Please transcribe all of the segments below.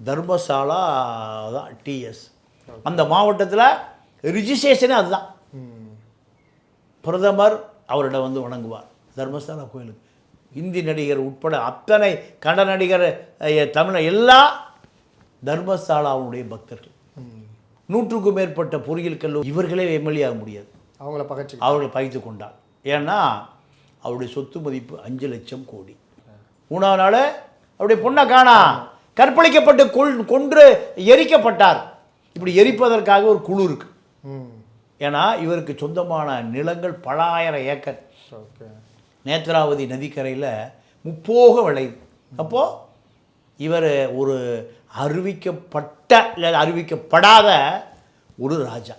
தர்மசாலா தான் டிஎஸ் அந்த மாவட்டத்தில் ரிஜிஸ்ட்ரேஷனே அதுதான். பிரதமர் அவரிடம் வந்து வணங்குவார். தர்மஸ்தானா கோயிலுக்கு. இந்தி நடிகர் உட்பட அத்தனை கன்னட நடிகர் அஹ், தமிழ் எல்லா தர்மஸ்தாலாவுடைய பக்தர்கள். நூற்றுக்கும் மேற்பட்ட பொறியியல் கல்லூரி இவர்களே எம்எல்ஏ ஆக முடியாது. அவங்கள பகச்சு அவர்களை பகித்து கொண்டார். ஏன்னா அவருடைய சொத்து மதிப்பு அஞ்சு லட்சம் கோடி. மூணாவது நாள் அவருடைய பொண்ணை காணா. கற்பழிக்கப்பட்டு கொல் கொன்று எரிக்கப்பட்டார். இப்படி எரிப்பதற்காக ஒரு குழு இருக்கு. ஏன்னா இவருக்கு சொந்தமான நிலங்கள் பல ஆயிரம் ஏக்கர் நேத்ராவதி நதிக்கரையில் முப்போக விளையுது அப்போது இவர் ஒரு அறிவிக்கப்பட்ட இல்லை அறிவிக்கப்படாத ஒரு ராஜா.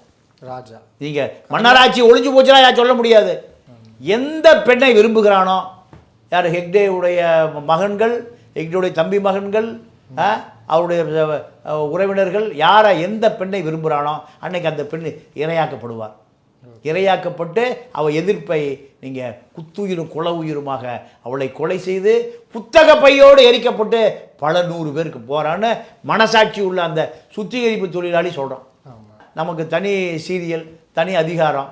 ராஜா. நீங்கள் மன்னராட்சி ஒளிஞ்சு போச்சுன்னா யார் சொல்ல முடியாது. எந்த பெண்ணை விரும்புகிறானோ யார் ஹெக்டேவுடைய மகன்கள் ஹெக்டேவுடைய தம்பி மகன்கள் அவருடைய உறவினர்கள் யாரை எந்த பெண்ணை விரும்புகிறானோ அன்னைக்கு அந்த பெண் இரையாக்கப்படுவார். இரையாக்கப்பட்டு அவள் எதிர்ப்பை நீங்கள் குத்துயிரும் குல உயிருமாக அவளை கொலை செய்து புத்தக பையோடு எரிக்கப்பட்டு பல நூறு பேருக்கு போகிறான்னு மனசாட்சி உள்ள அந்த சுத்திகரிப்பு தொழிலாளி சொல்கிறான் ஆமாம் நமக்கு தனி சீரியல் தனி அதிகாரம்.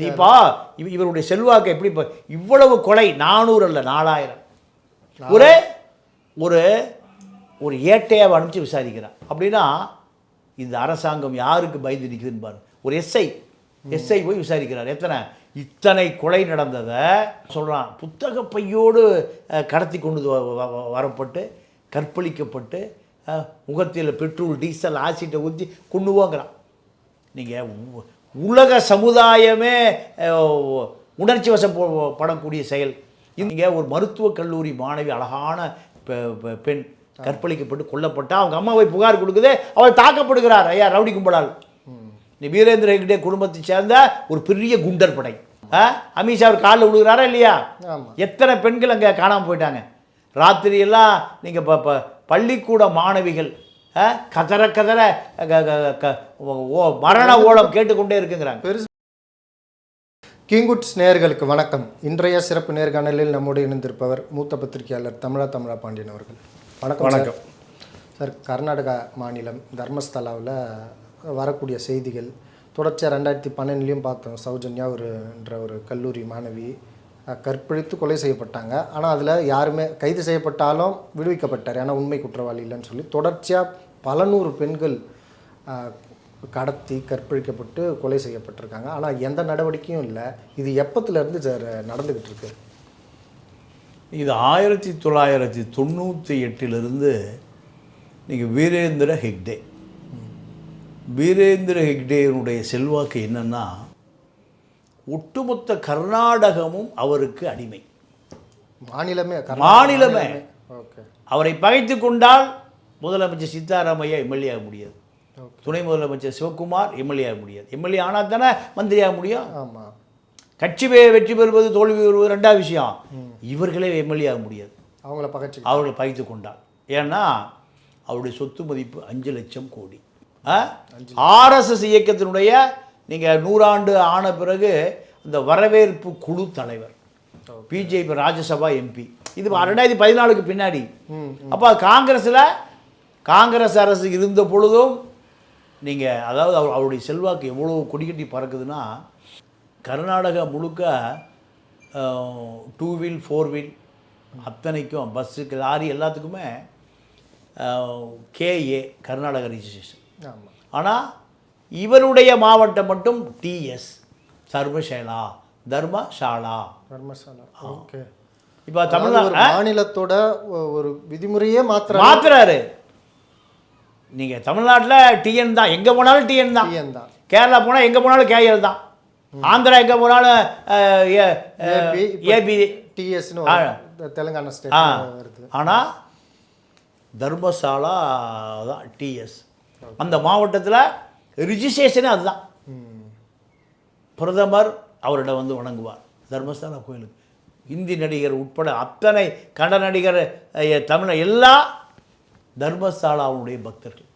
இப்போ இவ- இவருடைய செல்வாக்கு எப்படி இப்போ இவ்வளவு கொலை? நானூறு அல்ல நாலாயிரம். ஒரு ஒரு ஒரு ஏட்டையாவை அனுப்பிச்சு விசாரிக்கிறான். அப்படின்னா இந்த அரசாங்கம் யாருக்கு பயந்து நிற்குதுன்னு பாரு. ஒரு எஸ்ஐ எஸ்ஐ போய் விசாரிக்கிறார். எத்தனை? இத்தனை கொலை நடந்ததை சொல்கிறான் புத்தக பையோடு கடத்தி கொண்டு வரப்பட்டு கற்பழிக்கப்பட்டு முகத்தில் பெட்ரோல் டீசல் ஆசிட்டை ஊற்றி கொண்டுவோங்கிறான் நீங்கள் உலக சமுதாயமே உணர்ச்சி வசம் படக்கூடிய செயல். நீங்கள் ஒரு மருத்துவக் கல்லூரி மாணவி அழகான பெண். கற்பழிக்கப்பட்டு கொல்லப்பட்டா அவங்க அம்மாவை புகார் கொடுக்குது அவள் தாக்கப்படுகிறார். ஐயா ரவுடி கும்பலால். நீ வீரேந்திர ஹெக்டே குடும்பத்தை சேர்ந்த ஒரு பெரிய குண்டர் படை? அமித்ஷா அவர் காலில் விழுகிறாரா இல்லையா? எத்தனை பெண்கள் அங்கே காணாமல் போயிட்டாங்க? ராத்திரியெல்லாம் நீங்கள் இப்போ பள்ளிக்கூட மாணவிகள் கதற கதற மரண ஓலம் கேட்டுக்கொண்டே இருக்குங்கிறாங்க. பெருசு கிங்குட்ஸ் நேயர்களுக்கு வணக்கம். இன்றைய சிறப்பு நேர்காணலில் நம்மோடு இணைந்திருப்பவர் மூத்த பத்திரிகையாளர் தமிழா தமிழா பாண்டியன் அவர்கள். வணக்கம் வணக்கம். சார். கர்நாடகா மாநிலம் தர்மஸ்தலாவில் வரக்கூடிய செய்திகள் தொடர்ச்சியாக ரெண்டாயிரத்தி பன்னெண்டுலேயும் பார்த்தோம். சௌஜன்யா ஒரு என்ற ஒரு கல்லூரி மாணவி கற்பழித்து கொலை செய்யப்பட்டாங்க. ஆனால் அதில் யாருமே கைது செய்யப்பட்டாலும் விடுவிக்கப்பட்டார். ஏன்னா உண்மை குற்றவாளி இல்லைன்னு சொல்லி. தொடர்ச்சியாக பல நூறு பெண்கள் கடத்தி கற்பழிக்கப்பட்டு கொலை செய்யப்பட்டிருக்காங்க. ஆனால் எந்த நடவடிக்கையும் இல்லை. இது எப்பத்துலேருந்து சார் நடந்துக்கிட்டு இருக்கு? இது ஆயிரத்தி தொள்ளாயிரத்தி தொண்ணூற்றி எட்டிலிருந்து நீங்கள் வீரேந்திர ஹெக்டே. வீரேந்திர ஹெக்டேனுடைய செல்வாக்கு என்னன்னா ஒட்டுமொத்த கர்நாடகமும் அவருக்கு அடிமை. மாநிலமே மாநிலமே. ஓகே. அவரை பகைத்து கொண்டால் முதலமைச்சர் சித்தாராமையா எம்எல்ஏ ஆக முடியாது. துணை முதலமைச்சர் சிவகுமார் எம்எல்ஏ ஆக முடியாது. எம்எல்ஏ ஆனால் தானே மந்திரி ஆக முடியும். ஆமாம் கட்சி வெற்றி பெறுவது தோல்வி பெறுவது ரெண்டாவது விஷயம். இவர்களே எம்எல்ஏ ஆக முடியாது. அவங்கள பகச்சு அவர்களை பகைத்து கொண்டார் ஏன்னா அவருடைய சொத்து மதிப்பு அஞ்சு லட்சம் கோடி. ஆர்எஸ்எஸ் இயக்கத்தினுடைய நீங்கள் நூறாண்டு ஆன பிறகு இந்த வரவேற்பு குழு தலைவர். BJP Rajya Sabha MP. இது ரெண்டாயிரத்தி பதினாலுக்கு பின்னாடி. அப்போ காங்கிரஸில் காங்கிரஸ் அரசு இருந்த பொழுதும் நீங்கள் அதாவது அவர் அவருடைய செல்வாக்கு எவ்வளோ கொடிக்கட்டி பறக்குதுன்னா கர்நாடகா முழுக்க டூ வீல் ஃபோர் வீல் அத்தனைக்கும் பஸ்ஸுக்கு லாரி எல்லாத்துக்குமே கேஏ கர்நாடகா ரிஜிஸ்ட்ரேஷன் ஆனால் இவருடைய மாவட்டம் மட்டும் டிஎஸ் தர்மசேலா. தர்மசாலா. தர்மசாலா ஓகே. இப்போ தமிழ்நாடு மாநிலத்தோட ஒரு விதிமுறையே மாத்திர மாத்துறாரு. நீங்க தமிழ்நாட்டுல டிஎன் தான். எங்க போனாலும் டிஎன் தான். டிஎன் தான். கேரளா போனா எங்க போனாலும் கேஎல் தான். ஆந்திரா எங்க போனாலும் ஏபி டிஎஸ்னு. தெலுங்கானா ஸ்டேட் வருது ஆனா தர்மசாலா தான் டிஎஸ் அந்த மாவட்டத்துல ரிஜிஸ்ட்ரேஷனே அதுதான். பிரதமர் அவரிடம் வந்து வணங்குவார். தர்மஸ்தானா கோயிலுக்கு. இந்தி நடிகர் உட்பட அத்தனை கன்னட நடிகர் தமிழ் எல்லா தர்மஸ்தாலாவுடைய பக்தர்கள்.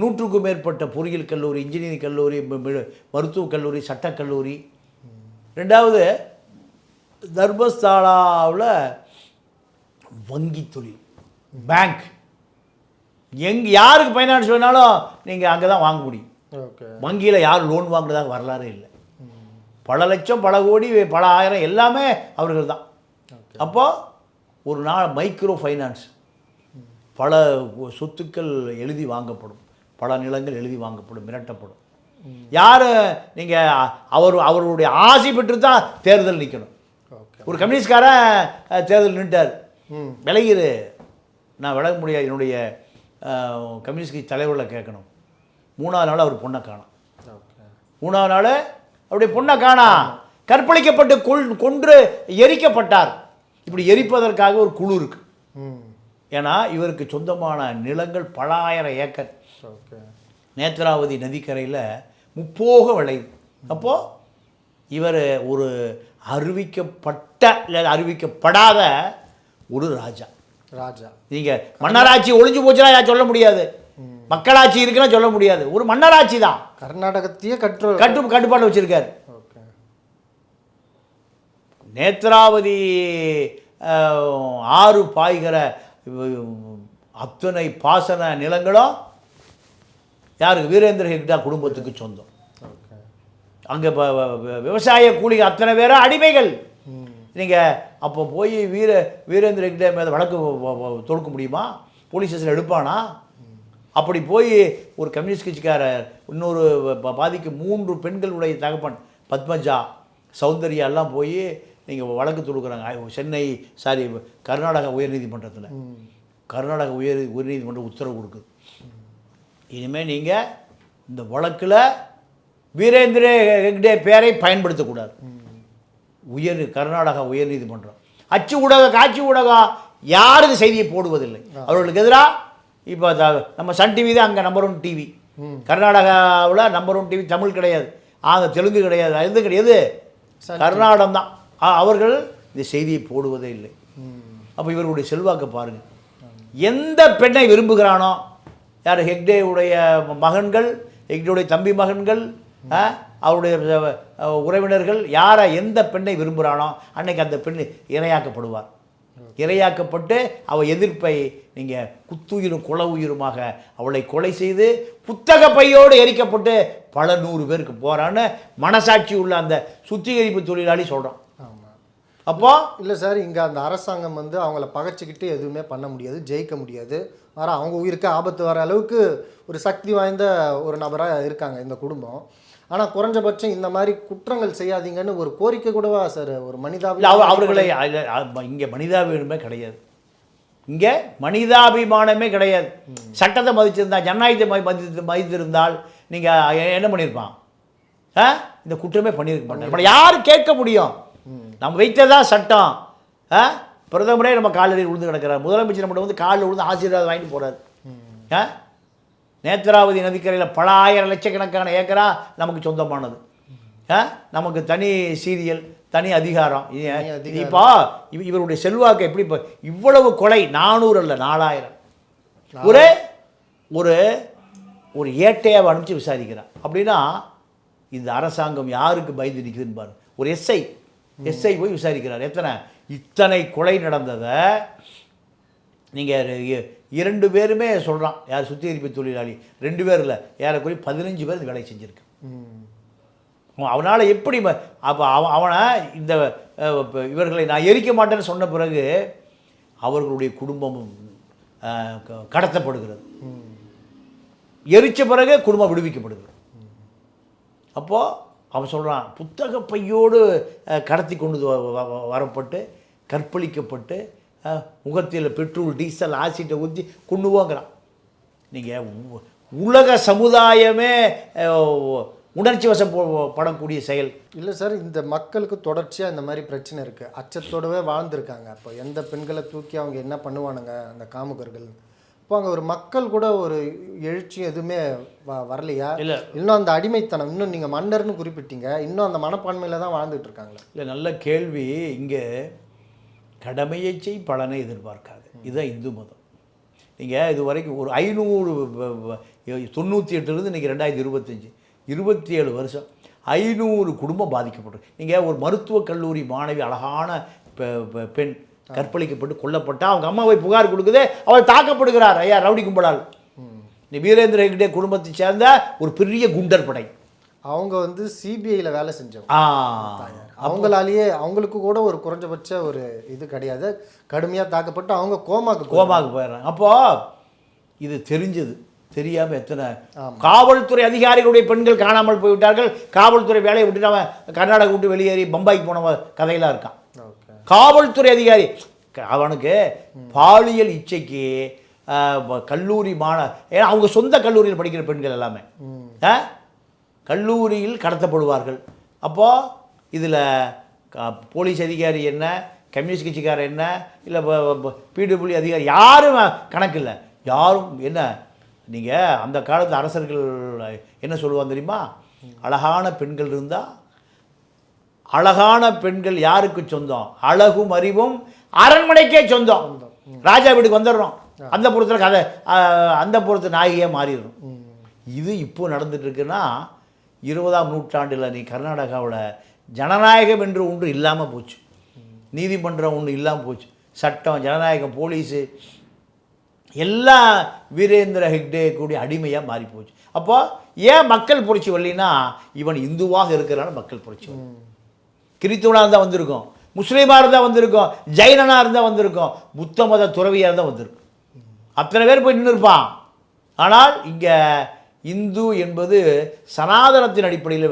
நூற்றுக்கும் மேற்பட்ட பொறியியல் கல்லூரி இன்ஜினியரிங் கல்லூரி மருத்துவக் கல்லூரி சட்டக் கல்லூரி. ரெண்டாவது தர்மஸ்தாலாவில் வங்கி தொழில் பேங்க் எங் யாருக்கு ஃபைனான்ஸ் வேணாலும் நீங்கள் அங்கே தான் வாங்க முடியும். வங்கியில் யார் லோன் வாங்குறதாக வரலாறு இல்லை. பல லட்சம் பல கோடி பல ஆயிரம் எல்லாமே அவர்கள் தான் ஓகே. அப்போ ஒரு நாள் மைக்ரோ ஃபைனான்ஸ் பல சொத்துக்கள் எழுதி வாங்கப்படும். பல நிலங்கள் எழுதி வாங்கப்படும் மிரட்டப்படும். யார் நீங்கள் அவர் அவருடைய ஆசை பெற்று தான் தேர்தல் நிற்கணும் ஒரு கம்யூனிஸ்ட்காரன் தேர்தல் நின்ட்டார். ம். விலகிரு நான் விலக முடியாது என்னுடைய கம்யூனிஸ்ட் தலைவர்களை கேட்கணும். மூணாவது நாள் அவர் பொண்ணை காணும். மூணாவது நாள் அவருடைய பொண்ணை காணா. கற்பழிக்கப்பட்டு கொல் கொன்று எரிக்கப்பட்டார். இப்படி எரிப்பதற்காக ஒரு குழு இருக்கு. ம். ஏன்னா இவருக்கு சொந்தமான நிலங்கள் பல ஆயிரம் ஏக்கர். நேத்ராவதி நதிக்கரையில் முப்போக விளையுது அப்போது இவர் ஒரு அறிவிக்கப்பட்ட இல்லை அறிவிக்கப்படாத ஒரு ராஜா. ராஜா. நீங்கள் மன்னராட்சி ஒளிஞ்சு போச்சுன்னா யார் சொல்ல முடியாது. மக்களாட்சி இருக்குன்னா சொல்ல முடியாது. ஒரு மன்னராட்சி தான். கர்நாடகத்தையே கற்று கட்டு கட்டுப்பாடு வச்சிருக்காரு. நேத்ராவதி ஆறு பாய்கிற அத்தனை பாசன நிலங்களும் யாருக்கு? வீரேந்திர ஹெக்டா குடும்பத்துக்கு சொந்தம். அங்கே விவசாய கூலி அத்தனை பேரும் அடிமைகள். நீங்கள் அப்போ போய் வீர வீரேந்திர ஹெக்டே மேலே வழக்கு தொடுக்க முடியுமா? போலீஸ் ஸ்டேஷன் எடுப்பானா? அப்படி போய் ஒரு கம்யூனிஸ்ட் கட்சிக்காரர் இன்னொரு பாதிக்கு மூன்று பெண்களுடைய தகப்பன் பத்மஜா சௌந்தர்யா எல்லாம் போய் நீங்கள் வழக்கு தொடுக்குறாங்க. சென்னை சாரி கர்நாடகா உயர்நீதிமன்றத்தில். கர்நாடக உயர் உயர்நீதிமன்றம் உத்தரவு கொடுக்குது. இனிமேல் நீங்கள் இந்த வழக்கில் வீரேந்திர ஹெக்டே பேரை பயன்படுத்தக்கூடாது. உயர் கர்நாடகா உயர்நீதிமன்றம் அச்சு ஊடகம் காட்சி ஊடகம் யாரும் இந்த செய்தியை போடுவதில்லை. அவர்களுக்கு எதிராக இப்போ நம்ம சன் டிவி தான் அங்கே நம்பர் ஒன் டிவி. கர்நாடகாவில் நம்பர் ஒன் டிவி தமிழ் கிடையாது. ஆக தெலுங்கு கிடையாது. அது கிடையாது. கர்நாடகம் தான். அவர்கள் இந்த செய்தியை போடுவதே இல்லை. அப்போ இவருடைய செல்வாக்கை பாருங்க. எந்த பெண்ணை விரும்புகிறானோ யார் ஹெக்டேவுடைய மகன்கள் ஹெக்டேவுடைய தம்பி மகன்கள் அவருடைய உறவினர்கள் யாரை எந்த பெண்ணை விரும்புகிறானோ அன்னைக்கு அந்த பெண் இரையாக்கப்படுவார். இரையாக்கப்பட்டு அவள் எதிர்ப்பை நீங்கள் குத்துயிரும் குல உயிருமாக அவளை கொலை செய்து புத்தக பையோடு எரிக்கப்பட்டு பல நூறு பேருக்கு போகிறான்னு மனசாட்சி உள்ள அந்த சுத்திகரிப்பு தொழிலாளி சொல்கிறோம் அப்போ இல்லை சார் இங்கே அந்த அரசாங்கம் வந்து அவங்கள பகைச்சிக்கிட்டு எதுவுமே பண்ண முடியாது ஜெயிக்க முடியாது. வர அவங்க உயிருக்கு ஆபத்து வர அளவுக்கு ஒரு சக்தி வாய்ந்த ஒரு நபராக இருக்காங்க இந்த குடும்பம். ஆனால் குறைஞ்சபட்சம் இந்த மாதிரி குற்றங்கள் செய்யாதீங்கன்னு ஒரு கோரிக்கை கூடவா சார் ஒரு மனிதாபி அவர்களை இங்கே மனிதாபிமானமே கிடையாது. இங்கே மனிதாபிமானமே கிடையாது. சட்டத்தை மதிச்சிருந்தா ஜனநாயகத்தை மதி மதித்து மதித்திருந்தால் நீங்கள் என்ன பண்ணியிருப்பான் இந்த குற்றமே பண்ணியிருக்க நம்மளை யார் கேட்க முடியும்? நம்ம வைத்ததா சட்டம். ஆ? பிரதமரே நம்ம காலில் விழுந்து கிடக்கிறார். முதலமைச்சர் நம்மகிட்ட வந்து காலில் விழுந்து ஆசீர்வாதம் வாங்கிட்டு போகிறார் நேத்ராவதி நதிக்கரையில் பல ஆயிரம் லட்சக்கணக்கான ஏக்கரா நமக்கு சொந்தமானது. நமக்கு தனி சீரியல் தனி அதிகாரம். தனி. இப்போ இவ- இவருடைய செல்வாக்கு எப்படி இப்போ இவ்வளவு கொலை நானூறு அல்ல நாலாயிரம். ஒரு ஒரு ஒரு ஏட்டையாவை அனுப்பிச்சு விசாரிக்கிறான். அப்படின்னா இந்த அரசாங்கம் யாருக்கு பயந்து நிற்குதுன்னு பாரு. ஒரு எஸ்ஐ. எஸ்ஐ போய் விசாரிக்கிறார். எத்தனை? இத்தனை கொலை நடந்ததை நீங்கள் இரண்டு பேருமே சொல்கிறான் யார் சுத்திகரிப்பு தொழிலாளி? ரெண்டு பேர் இல்லை. ஏறக்குறைய பதினஞ்சு பேர் இந்த வேலையை செஞ்சுருக்கு. அவனால் எப்படி அப்போ அவன் அவனை இந்த இவர்களை நான் எரிக்க மாட்டேன்னு சொன்ன பிறகு அவர்களுடைய குடும்பமும் கடத்தப்படுகிறது. எரிச்ச பிறகு குடும்பம் விடுவிக்கப்படுகிறது. அப்போது அவன் சொல்கிறான் புத்தக பையோடு கடத்தி கொண்டு வ- வ- வ- வரப்பட்டு கற்பழிக்கப்பட்டு முகத்தில் பெட்ரோல் டீசல் ஆசிட்டை ஊற்றி கொண்டுவோங்கிறான் நீங்கள் உலக சமுதாயமே உணர்ச்சி வசம் படக்கூடிய செயல். இல்லை சார் இந்த மக்களுக்கு தொடர்ச்சியாக இந்த மாதிரி பிரச்சனை இருக்குது அச்சத்தோடவே வாழ்ந்துருக்காங்க. அப்போ எந்த பெண்களை தூக்கி அவங்க என்ன பண்ணுவானுங்க அந்த காமுகர்கள்? இப்போ அங்கே ஒரு மக்கள் கூட ஒரு எழுச்சி எதுவுமே வ வரலையா? இல்லை. இன்னும் அந்த அடிமைத்தனம் இன்னும் நீங்கள் மன்னர்னு குறிப்பிட்டீங்க இன்னும் அந்த மனப்பான்மையில் தான் வாழ்ந்துட்டு இருக்காங்களே? இல்லை நல்ல கேள்வி. இங்கே கடமையை செய் பலனை எதிர்பார்க்காது. இதுதான் இந்து மதம். நீங்கள் இது வரைக்கும் ஒரு ஐநூறு தொண்ணூற்றி எட்டுலேருந்து இன்றைக்கி ரெண்டாயிரத்தி இருபத்தஞ்சி இருபத்தி ஏழு வருஷம் ஐநூறு குடும்பம் பாதிக்கப்பட்டிருக்கு. நீங்கள் ஒரு மருத்துவக் கல்லூரி மாணவி அழகான பெண் கற்பழிக்கப்பட்டு கொல்லப்பட்டா அவங்க அம்மாவை புகார் கொடுக்குது அவள் தாக்கப்படுகிறார். ஐயா ரவுடி கும்பலால். இந்த வீரேந்திர ஹெக்டே குடும்பத்தை சேர்ந்த ஒரு பெரிய குண்டர் படை. அவங்க வந்து சிபிஐயில் வேலை செஞ்சவங்க. அவங்களாலேயே அவங்களுக்கு கூட ஒரு குறைஞ்சபட்ச ஒரு இது கிடையாது. கடுமையாக தாக்கப்பட்டு அவங்க கோமாக்கு கோமாக்கு போயிடுறாங்க. அப்போ இது தெரிஞ்சது. தெரியாம எத்தனை காவல்துறை அதிகாரிகளுடைய பெண்கள் காணாமல் போய்விட்டார்கள். காவல்துறை வேலையை விட்டுட்டு அவன் கர்நாடகா விட்டு வெளியேறி பம்பாய்க்கு போன கதையெல்லாம் இருக்கான் காவல்துறை அதிகாரி க- அவனுக்கு பாலியல் இச்சைக்கு கல்லூரி மாண ஏன்னா அவங்க சொந்த கல்லூரியில் படிக்கிற பெண்கள் எல்லாமே. ஆ? கல்லூரியில் கடத்தப்படுவார்கள். அப்போது இதில் போலீஸ் அதிகாரி என்ன கம்யூனிஸ்ட் கட்சிக்காரர் என்ன இல்லை பிடபிள்யூ அதிகாரி யாரும் கணக்கு இல்லை. யாரும் என்ன நீங்கள் அந்த காலத்து அரசர்கள் என்ன சொல்லுவாங்க தெரியுமா? அழகான பெண்கள் இருந்தால் அழகான பெண்கள் யாருக்கு சொந்தம்? அழகும் அறிவும் அரண்மனைக்கே சொந்தம். ராஜா வீட்டுக்கு வந்துடுறோம். அந்த புறத்தில் கதை அந்த புறத்து நாயகியாக மாறிடுறோம். இது இப்போ நடந்துட்டு இருக்குன்னா இருபதாம் நூற்றாண்டில் நீ கர்நாடகாவில் ஜனநாயகம் என்று ஒன்று இல்லாமல் போச்சு. நீதிமன்றம் ஒன்று இல்லாமல் போச்சு. சட்டம் ஜனநாயகம் போலீஸு எல்லாம் வீரேந்திர ஹெக்டே கூடிய அடிமையாக மாறி போச்சு அப்போ ஏன் மக்கள் புரட்சி வரலினா இவன் இந்துவாக இருக்கிறனால மக்கள் புரட்சி வரல. கிறித்துவனாக இருந்தால் வந்திருக்கும். முஸ்லீமாக இருந்தால் வந்திருக்கும். ஜெயினனாக இருந்தால் வந்திருக்கும். புத்த மத துறவியாக இருந்தால் வந்திருக்கும். அத்தனை பேர் போய் நின்று இருப்பான் ஆனால் இங்கே இந்து என்பது சனாதனத்தின் அடிப்படையில்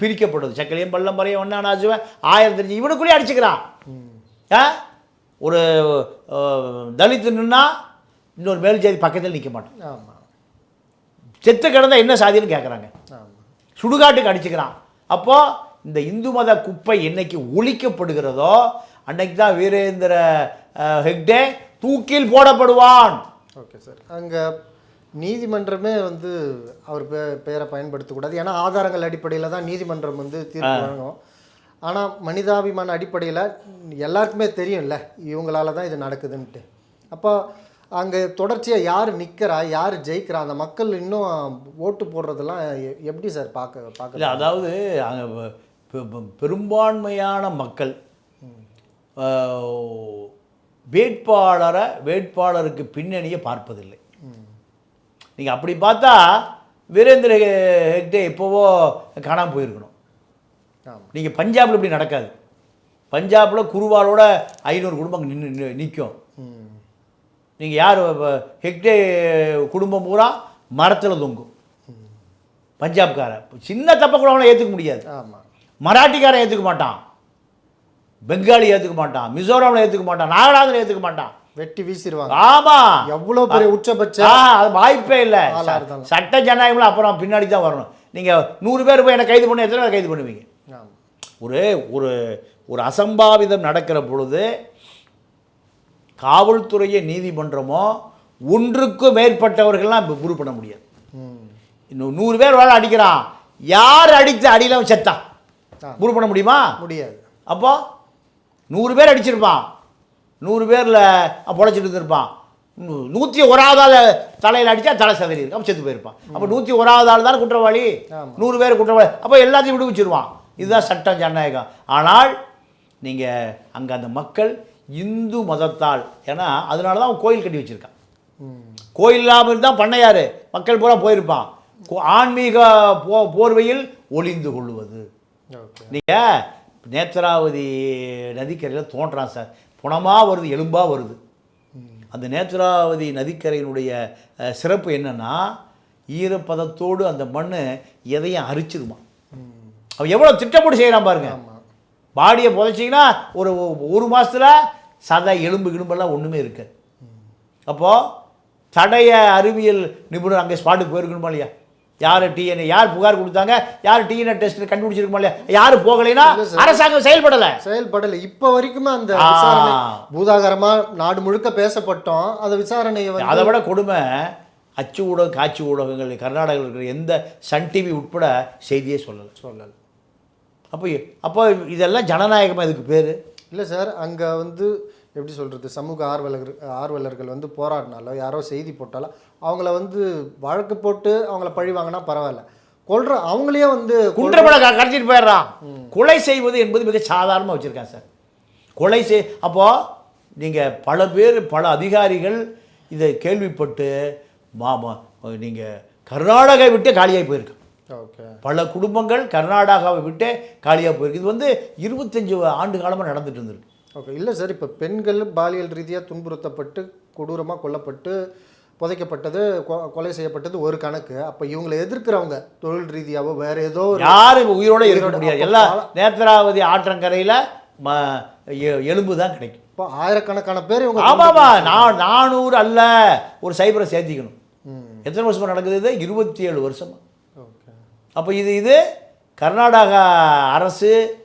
பிரிக்கப்பட்டது. சக்கரையும் பள்ளம் பறையும் ஒன்றா நாச்சுவன் ஆயிரத்தி தெரிஞ்சு இவனுக்குள்ளேயே அடிச்சுக்கிறான். ஆ? ஒரு தலித்து நின்னா இன்னொரு மேல் ஜாதி பக்கத்தில் நிற்க மாட்டான். ஆமாம் செத்து கிடந்தா என்ன சாதின்னு கேட்குறாங்க சுடுகாட்டுக்கு அடிச்சுக்கிறான். அப்போ இந்த இந்து மத குப்பை என்னைக்கு ஒழிக்கப்படுகிறதோ அன்னைக்கு தான் வீரேந்திர ஹெக்டே தூக்கில் போடப்படுவான். Okay sir. அங்கே நீதிமன்றமே வந்து அவர் பே பெயரை பயன்படுத்தக்கூடாது. ஏன்னா ஆதாரங்கள் அடிப்படையில் தான் நீதிமன்றம் வந்து தீர்ப்பு வழங்கும். ஆனால் மனிதாபிமான அடிப்படையில் எல்லாருக்குமே தெரியும்ல இவங்களால தான் இது நடக்குதுன்ட்டு. அப்போ அங்கே தொடர்ச்சியாக யார் நிற்கிறா யார் ஜெயிக்கிறா அந்த மக்கள் இன்னும் ஓட்டு போடுறதெல்லாம் எப்படி சார் பார்க்க பார்க்க அதாவது அங்கே பெரும்பான்மையான மக்கள் வேட்பாளரை வேட்பாளருக்கு பின்னணியை பார்ப்பதில்லை. நீங்கள் அப்படி பார்த்தா வீரேந்திர ஹெக்டே எப்போவோ காணாமல் போயிருக்கணும். நீங்கள் பஞ்சாபில் இப்படி நடக்காது. பஞ்சாபில் குருவாலோட ஐநூறு குடும்பம் நின்று நிற்கும் நீங்கள் யார்? ஹெக்டே குடும்பம் பூரா மரத்தில் தொங்கும். பஞ்சாப்காரன். சின்ன தப்பை கூட அவனை ஏற்றுக்க முடியாது. ஆமாம் மராட்டிக்காரன் ஏற்றுக்க மாட்டான். பெங்காலி ஏற்றுக்க மாட்டான். மிசோரமில் ஏற்றுக்க மாட்டான். நாகாலாந்தில் ஏற்றுக்க மாட்டான். வெட்டி வீசிடுவாங்க ஆமாம் எவ்வளோ பெரிய உச்சபட்ச அது வாய்ப்பே இல்லை. சட்ட ஜனநாயகம்ல அப்புறம் பின்னாடி தான் வரணும். நீங்கள் நூறு பேர் போய் என்னை கைது பண்ண எத்தனை பேர் கைது பண்ணுவீங்க? ஒரு ஒரு ஒரு அசம்பாவிதம் நடக்கிற பொழுது காவல்துறைய நீதிமன்றமோ ஒன்றுக்கும் மேற்பட்டவர்கள்லாம் இப்போ பண்ண முடியாது. இன்னும் நூறு பேர் வேலை அடிக்கிறான். யார் அடித்த அடியில் செத்தான். குரு பண்ண முடியுமா? முடியாது. அப்போ நூறு பேர் அடிச்சிருப்பான். நூறு பேரில் பொழைச்சிட்டு இருந்திருப்பான். நூ- நூற்றி ஓராவது ஆள் தலையில் அடித்தா தலை சதறி இருக்கு அவன் செத்து போயிருப்பான். அப்போ நூற்றி ஓராவது ஆள் தானே குற்றவாளி? ஆமா. நூறு பேர் குற்றவாளி. அப்போ எல்லாத்தையும் விடுவிச்சிருவான். இதுதான் சட்டம் ஜனநாயகம். ஆனால் நீங்கள் அங்கே அந்த மக்கள் இந்து மதத்தால் ஏன்னா அதனால தான் அவன் கோயில் கட்டி வச்சுருக்கான். ம். கோயில் இல்லாமல் இருந்தால் பண்ணையாரு. மக்கள் பூரா போயிருப்பான். கோ- ஆன்மீக போ போர்வையில் ஒளிந்து கொள்ளுவது. ஓகே நீங்கள் நேத்ராவதி நதிக்கரையில் தோன்றான் சார். புணமாக வருது எலும்பாக வருது. அந்த நேத்ராவதி நதிக்கரையினுடைய சிறப்பு என்னன்னா ஈரப்பதத்தோடு அந்த மண் எதையும் அரிச்சிருமா. அவன் எவ்வளோ திட்டப்பட்டு செய்கிறான் பாருங்க. பாடியை புதைச்சிங்கன்னா ஒரு ஒரு மாசத்துல சதை எலும்பு கிளும்பெல்லாம் ஒன்றுமே இருக்காது. அப்போது தடைய அறிவியல் நிபுணர் அங்கே ஸ்பாட்டுக்கு போயிருக்கணுமா இல்லையா? யார் டிஎன்ஏ யார் புகார் கொடுத்தாங்க? யார் டிஎன்ஏ டெஸ்ட் கண்டுபிடிச்சிருக்குமா இல்லையா? யார் போகலைன்னா. அரசாங்கம் செயல்படலை. செயல்படலை. இப்போ வரைக்குமே அந்த ஆ. விசாரணை பூதாகரமா நாடு முழுக்க பேசப்பட்டோம். அந்த விசாரணையை வந்து அதை விட கொடுமை அச்சு ஊடகம் காட்சி ஊடகங்கள் கர்நாடகாவில் இருக்கிற எந்த சன் டிவி உட்பட செய்தியே சொல்லலை. சொல்லல. அப்போ அப்போ இதெல்லாம் ஜனநாயகமாக இதுக்கு பேர்? இல்லை சார் அங்கே வந்து எப்படி சொல்கிறது சமூக ஆர்வலர்கள் ஆர்வலர்கள் வந்து போராடினாலோ யாரோ செய்தி போட்டாலோ அவங்கள வந்து வழக்கு போட்டு அவங்கள பழி வாங்கினா பரவாயில்ல. கொல்ற அவங்களையே வந்து குன்றப்பட கடத்திட்டு போயிடுறான் கொலை செய்வது என்பது மிக சாதாரணமாக வச்சுருக்கான் சார். கொலை செய் அப்போது நீங்கள் பல பேர் பல அதிகாரிகள் இதை கேள்விப்பட்டு மா நீங்கள் கர்நாடகா விட்டு காலியாகி போயிருக்கு. ஓகே. பல குடும்பங்கள் கர்நாடகாவை விட்டே காலியாக போயிருக்கு. இது வந்து இருபத்தஞ்சு ஆண்டு காலமாக நடந்துட்டு இருந்திருக்கு. ஓகே. இல்லை சார் இப்போ பெண்கள் பாலியல் ரீதியாக துன்புறுத்தப்பட்டு கொடூரமாக கொல்லப்பட்டு புதைக்கப்பட்டது கொலை செய்யப்பட்டது ஒரு கணக்கு. அப்போ இவங்களை எதிர்க்கிறவங்க தொழில் ரீதியாவோ வேற ஏதோ யாரும் உயிரோட இருக்க முடியாது. பல- நேத்ராவதி ஆற்றங்கரையில் ம எலும்பு தான் கிடைக்கும். இப்போ ஆயிரக்கணக்கான பேர் இவங்க ஆமாம்மா நான் நானூறு அல்ல ஒரு சைபரை சேர்த்திக்கணும். எத்தனை வருஷமா நடக்குது இது? இருபத்தி ஏழு வருஷமா. ஓகே. அப்போ இது இது கர்நாடகா அரசு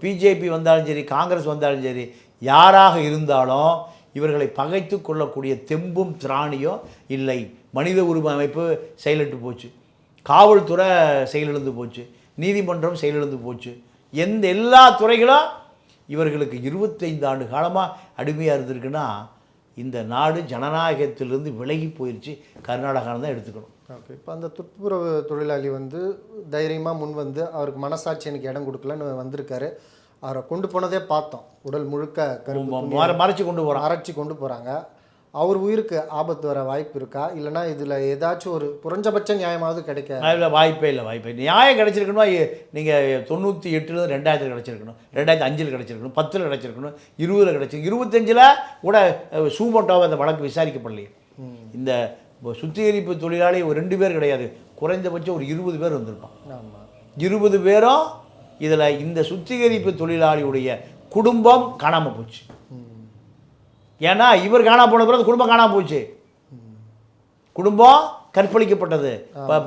பிஜேபி வந்தாலும் சரி காங்கிரஸ் வந்தாலும் சரி யாராக இருந்தாலும் இவர்களை பகைத்து கொள்ளக்கூடிய தெம்பும் திராணியும் இல்லை. மனித உரிமை அமைப்பு செயலிட்டு போச்சு. காவல்துறை செயலிழந்து போச்சு. நீதிமன்றம் செயலிழந்து போச்சு. எந்த எல்லா துறைகளும் இவர்களுக்கு இருபத்தைந்து ஆண்டு காலமாக அடிமையாக இருந்திருக்குன்னா இந்த நாடு ஜனநாயகத்திலிருந்து விலகி போயிடுச்சு கர்நாடகான்னு தான் எடுத்துக்கணும். ஓகே. இப்போ அந்த துப்புரவு தொழிலாளி வந்து தைரியமாக முன் வந்து அவருக்கு மனசாட்சி எனக்கு இடம் கொடுக்கலன்னு வந்திருக்காரு. அவரை கொண்டு போனதே பார்த்தோம். உடல் முழுக்க கரும்பு மறைச்சு கொண்டு போகிறான் அரைச்சி கொண்டு போகிறாங்க அவர் உயிருக்கு ஆபத்து வர வாய்ப்பு இருக்கா? இல்லைன்னா இதில் ஏதாச்சும் ஒரு குறைஞ்சபட்ச நியாயமாவது கிடைக்க இல்லை வாய்ப்பே இல்லை வாய்ப்பே. நியாயம் கிடச்சிருக்கணும்? நீங்கள் தொண்ணூற்றி எட்டுலேருந்து ரெண்டாயிரத்தில் கிடச்சிருக்கணும். ரெண்டாயிரத்தி அஞ்சில் கிடச்சிருக்கணும். பத்தில் கிடச்சிருக்கணும். இருபதில் கிடச்சிருக்கு இருபத்தஞ்சில் கூட சூமோட்டோவை அந்த வழக்கு விசாரிக்கப்படலையே. இந்த சுத்திகரிப்பு தொழிலாளி ஒரு ரெண்டு பேர் கிடையாது. குறைந்தபட்சம் ஒரு இருபது பேர் வந்திருப்பான். ஆமாம் இருபது பேரும் இதில் இந்த சுத்திகரிப்பு தொழிலாளியுடைய குடும்பம் காணாமல் போச்சு. ஏன்னா இவர் காணாம போன பிறகு குடும்பம் காணாம போச்சு. குடும்பம் கற்பழிக்கப்பட்டது.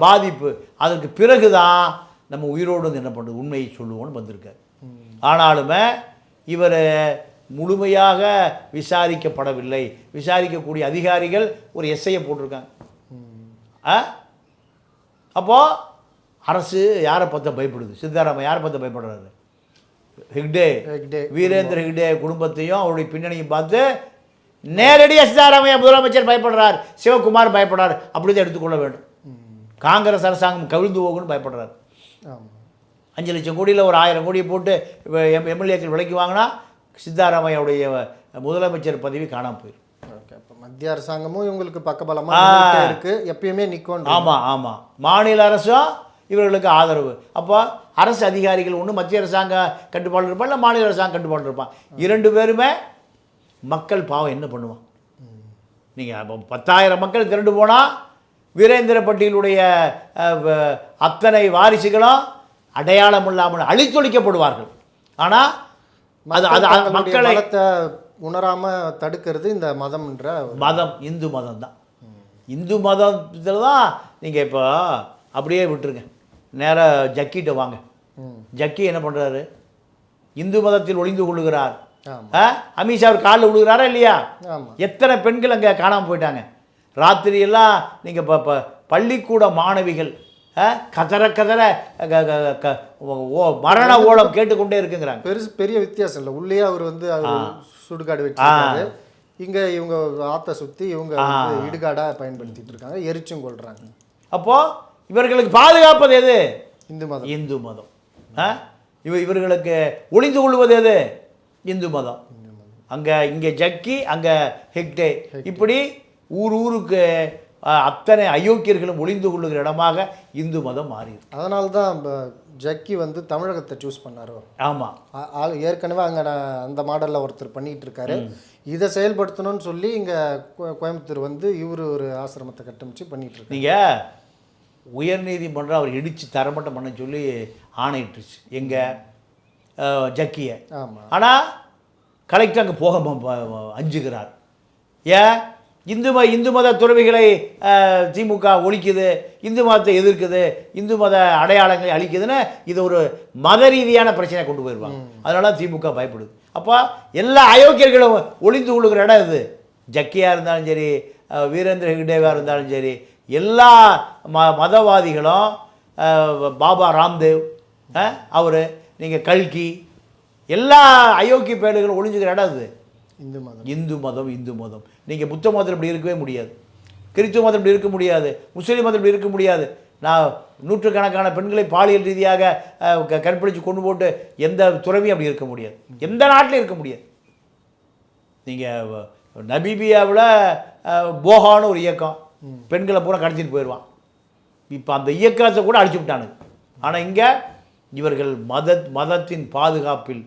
பாதிப்பு. அதற்கு பிறகுதான் நம்ம உயிரோடு வந்து என்ன பண்ணுறது உண்மையை சொல்லுவோம்னு வந்திருக்காரு. ஆனாலுமே இவர் முழுமையாக விசாரிக்கப்படவில்லை. விசாரிக்கக்கூடிய அதிகாரிகள் ஒரு எஸ்ஐயை போட்டிருக்காங்க. அப்போது அரசு யாரை பார்த்து பயப்படுது? சித்தாராமன் யாரை பார்த்து பயப்படுறாரு? ஹெக்டே. ஹெக்டே. வீரேந்திர ஹெக்டே குடும்பத்தையும் அவருடைய பின்னணியும் பார்த்து நேரடியாக சித்தாராமையா முதலமைச்சர் பயப்படுறார் சிவகுமார் பயப்படுறார் அப்படி தான் எடுத்துக்கொள்ள வேண்டும். காங்கிரஸ் அரசாங்கம் கவிழ்ந்து போகும்னு பயப்படுறார். அஞ்சு லட்சம் கோடியில் ஒரு ஆயிரம் கோடியை போட்டு எம் எம்எல்ஏக்கள் விலைக்கு வாங்கினா சித்தாராமையாவுடைய முதலமைச்சர் பதவி காணாம போயிடும் மத்திய அரசாங்கமும் இவங்களுக்கு பக்கபலமாக இருக்கு. எப்பயுமே நிற்கும் ஆமாம் ஆமாம் மாநில அரசும் இவர்களுக்கு ஆதரவு. அப்போ அரசு அதிகாரிகள் ஒன்று மத்திய அரசாங்க கட்டுப்பாடு இருப்பான் இல்லை மாநில அரசாங்க கட்டுப்பாடு இருப்பான். இரண்டு பேருமே மக்கள் பாவம் என்ன பண்ணுவான்? நீங்கள் அப்போ பத்தாயிரம் மக்கள் திரண்டு போனால் வீரேந்திர பட்டியலுடைய அஹ், வ- அத்தனை வாரிசுகளும் அடையாளம் இல்லாமல் அழித்தொழிக்கப்படுவார்கள். ஆனால் அது அது மக்களை மதத்தை உணராம தடுக்கிறது இந்த மதம்ன்ற மதம் இந்து மதம் தான் இந்து மதத்தில் தான் நீங்கள் இப்போ அப்படியே விட்டுருங்க. நேராக ஜக்கிட்ட வாங்க. ஜக்கி என்ன பண்ணுறாரு இந்து மதத்தில் ஒளிந்து கொள்ளுகிறார்? அமித்ஷா அவர் காலில் விழுகிறாரா இல்லையா? எத்தனை பெண்கள் அங்கே காணாமல் போயிட்டாங்க? ராத்திரியெல்லாம் நீங்கள் இப்போ பள்ளிக்கூட மாணவிகள்? கதற கதற மரண ஓலம் கேட்டுக்கொண்டே இருக்குங்கிறாங்க. பெருசு பெரிய வித்தியாசம் இல்லை. உள்ளேயே அவர் வந்து சுடுகாடு வச்சிருக்காரு. இங்க இவங்க ஆத்த சுத்தி இவங்க வந்து இடுகாடா பயன்படுத்திட்டு இருக்காங்க. எரிச்சும் கொள்றாங்க அப்போது இவர்களுக்கு பாதுகாப்பது எது? இந்து மதம். இந்து மதம். இவ இவர்களுக்கு ஒளிந்து கொள்வது எது? இந்து மதம். அங்கே இங்கே ஜக்கி அங்கே ஹெக்டே. இப்படி ஊர் ஊருக்கு அத்தனை அயோக்கியர்களும் ஒளிந்து கொள்ளுகிற இடமாக இந்து மதம் மாறியது அதனால தான் ஜக்கி வந்து தமிழகத்தை சூஸ் பண்ணாரோ. ஆமாம் ஆள் ஏற்கனவே அங்கே அந்த மாடலில் ஒருத்தர் பண்ணிட்டு இருக்காரு. இதை செயல்படுத்தணும்னு சொல்லி இங்கே கோயம்புத்தூர் வந்து இவர் ஒரு ஆசிரமத்தை கட்டமைச்சு பண்ணிட்டு இருக்காரு. நீங்கள் உயர்நீதிமன்றம் அவர் இடித்து தரமட்டம் பண்ண சொல்லி ஆணையிட்டுருச்சு. எங்கே? ஜக்கியை. ஆனால் கலெக்டர் அங்கே போக அஞ்சுகிறார். ஏன் இந்து ம இந்து மத துறவிகளை திமுக ஒழிக்குது இந்து மதத்தை எதிர்க்குது இந்து மத அடையாளங்களை அழிக்குதுன்னு இது ஒரு மத ரீதியான பிரச்சனையை கொண்டு போயிடுவாங்க. அதனால திமுக பயப்படுது. அப்போ எல்லா அயோக்கியர்களும் ஒளிந்து கொள்ளுகிற இடம் இது. ஜக்கியாக இருந்தாலும் சரி வீரேந்திர ஹெக்டேவாக இருந்தாலும் சரி எல்லா ம மதவாதிகளும் பாபா ராம்தேவ் அவர் நீங்கள் கல்கி எல்லா அயோக்கிய பேடுகளும் ஒளிஞ்சுக்கிற இடம் அது. இந்து மதம். இந்து மதம் இந்து மதம். நீங்கள் புத்த மதத்தில் இப்படி இருக்கவே முடியாது. கிறிஸ்துவ மதம் இப்படி இருக்க முடியாது. முஸ்லீம் மதம் இப்படி இருக்க முடியாது. நான் நூற்றுக்கணக்கான பெண்களை பாலியல் ரீதியாக கற்பழித்து கொண்டு போட்டு எந்த துறவியும் அப்படி இருக்க முடியாது. எந்த நாட்டிலும் இருக்க முடியாது. நீங்கள் நபீபியாவில் போகான்னு ஒரு இயக்கம். பெண்களை பூரா கடத்திட்டு போயிடுவான். இப்போ அந்த இயக்கத்தை கூட அடிச்சு விட்டானுங்க. ஆனால் இங்கே இவர்கள் மத மதத்தின் பாதுகாப்பில்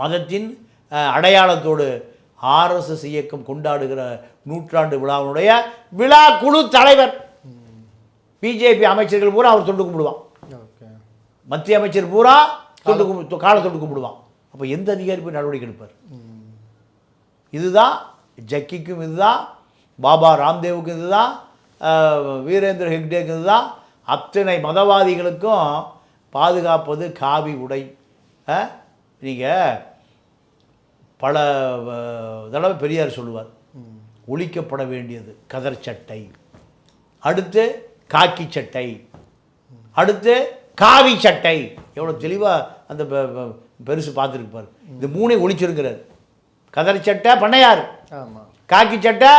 மதத்தின் அடையாளத்தோடு ஆர்எஸ்எஸ் இயக்கம் கொண்டாடுகிற நூற்றாண்டு விழாவினுடைய விழா குழு தலைவர். பிஜேபி அமைச்சர்கள் பூரா அவர் தொண்டு கும்பிடுவான். மத்திய அமைச்சர் பூரா தொண்டு கும்பி காலை தொண்டு கும்பிடுவான். அப்போ எந்த அதிகாரி போய் நடவடிக்கை எடுப்பார்? இதுதான் ஜக்கிக்கும் இதுதான் பாபா ராம்தேவுக்கும் இதுதான் வீரேந்திர ஹெக்டேக்கு இதுதான் அத்தனை மதவாதிகளுக்கும் பாதுகாப்பது காவி உடை. நீங்கள் பல தடவை பெரியார் சொல்லுவார். ஒழிக்கப்பட வேண்டியது கதர் சட்டை. அடுத்து காக்கி சட்டை. அடுத்து காவி சட்டை. எவ்வளோ தெளிவாக அந்த பெருசு பார்த்துருக்கு பாரு இந்த மூணே ஒழிச்சிருக்கிறார். கதர் சட்டை பண்ணையார். ஆமாம் காக்கி சட்டை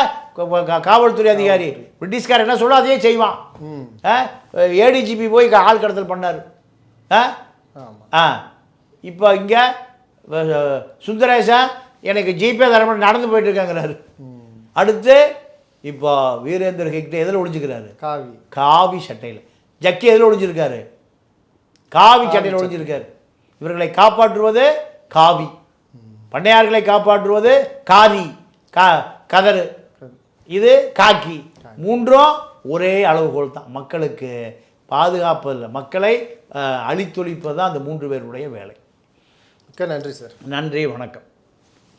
காவல்துறை அதிகாரி. பிரிட்டிஷ்கார் என்ன சொல்ல அதையே செய்வான். ஏடிஜிபி போய் ஆள் கடத்தல் பண்ணார். ஆ? இப்போ இங்கே சுந்தரேசன் எனக்கு ஜிபே தரணும் நடந்து போயிட்டு இருக்காங்கிறாரு அடுத்து இப்போ வீரேந்திர ஹெக்டே எதில் ஒளிஞ்சுக்கிறாரு? காவி. காவி சட்டையில். ஜக்கி எதில் ஒளிஞ்சிருக்காரு? காவி சட்டையில் ஒளிஞ்சிருக்காரு. இவர்களை காப்பாற்றுவது காவி. பண்ணையார்களை காப்பாற்றுவது காதி. கா கதறு. இது காக்கி. மூன்றும் ஒரே அளவுகோல் தான். மக்களுக்கு பாதுகாப்பதில்லை மக்களை அழித்தொழிப்பது தான் அந்த மூன்று பேருடைய வேலை. மிக்க நன்றி சார். நன்றி வணக்கம்.